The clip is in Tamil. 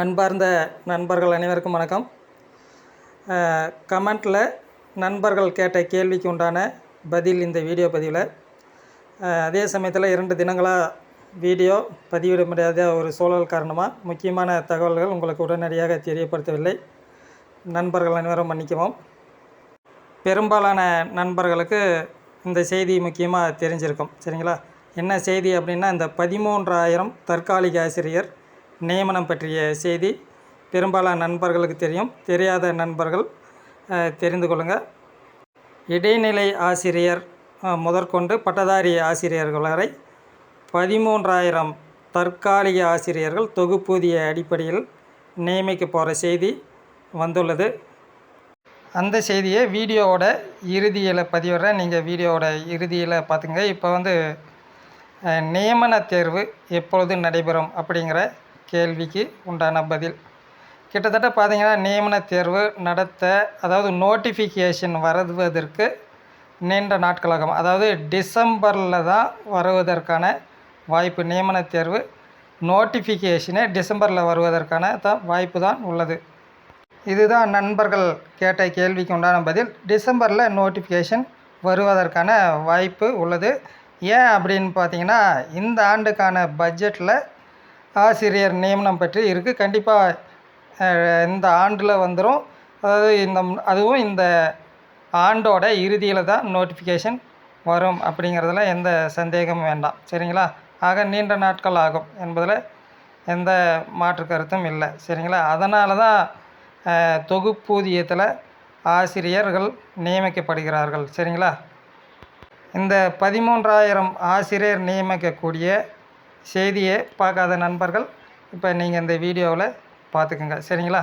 அன்பார்ந்த நண்பர்கள் அனைவருக்கும் வணக்கம். கமெண்ட்டில் நண்பர்கள் கேட்ட கேள்விக்கு உண்டான பதில் இந்த வீடியோ பதிவில். அதே சமயத்தில் இரண்டு தினங்களாக வீடியோ பதிவிட முடியாத ஒரு சூழல் காரணமாக முக்கியமான தகவல்கள் உங்களுக்கு உடனடியாக தெரியப்படுத்தவில்லை. நண்பர்கள் அனைவரும் மன்னிக்கவும். பெரும்பாலான நண்பர்களுக்கு இந்த செய்தி முக்கியமாக தெரிஞ்சிருக்கும். சரிங்களா? என்ன செய்தி அப்படின்னா இந்த பதிமூன்றாயிரம் தற்காலிக ஆசிரியர் நியமனம் பற்றிய செய்தி பெரும்பாலான நண்பர்களுக்கு தெரியும். தெரியாத நண்பர்கள் தெரிந்து கொள்ளுங்கள் இடைநிலை ஆசிரியர் முதற்கொண்டு பட்டதாரி ஆசிரியர்கள் வரை பதிமூன்றாயிரம் தற்காலிக ஆசிரியர்கள் தொகுப்பூதிய அடிப்படையில் நியமிக்க போகிற செய்தி வந்துள்ளது. அந்த செய்தியை வீடியோவோட இறுதியில் பதிவிடுறேன். நீங்கள் வீடியோவோட இறுதியில் பார்த்துங்க இப்போ வந்து நியமன தேர்வு எப்பொழுது நடைபெறும் அப்படிங்கிற கேள்விக்கு உண்டான பதில். கிட்டத்தட்ட பார்த்திங்கன்னா நியமன தேர்வு நடத்த அதாவது நோட்டிஃபிகேஷன் வருவதற்கு நீண்ட நாட்களாகும். அதாவது டிசம்பரில் தான் வருவதற்கான வாய்ப்பு நியமன தேர்வு. நோட்டிஃபிகேஷனே டிசம்பரில் வருவதற்கான தான் வாய்ப்பு தான் உள்ளது. இதுதான் நண்பர்கள் கேட்ட கேள்விக்கு உண்டான பதில். டிசம்பரில் நோட்டிஃபிகேஷன் வருவதற்கான வாய்ப்பு உள்ளது. ஏன் அப்படின்னு பார்த்தீங்கன்னா இந்த ஆண்டுக்கான பட்ஜெட்டில் ஆசிரியர் நியமனம் பற்றி இருக்குது கண்டிப்பாக இந்த ஆண்டில் வந்துடும் அதாவது இந்த அதுவும் இந்த ஆண்டோட இறுதியில் தான் நோட்டிஃபிகேஷன் வரும் அப்படிங்கிறதுல எந்த சந்தேகமும் வேண்டாம். சரிங்களா? ஆக நீண்ட நாட்கள் ஆகும் என்பதில் எந்த மாற்று கருத்தும் இல்லை. சரிங்களா? அதனால தான் தொகுப்பூதியத்தில் ஆசிரியர்கள் நியமிக்கப்படுகிறார்கள். சரிங்களா? இந்த பதிமூன்றாயிரம் ஆசிரியர் நியமிக்கக்கூடிய செய்தியை பார்க்காத நண்பர்கள் இப்போ நீங்கள் இந்த வீடியோவில் பார்த்துக்குங்க. சரிங்களா?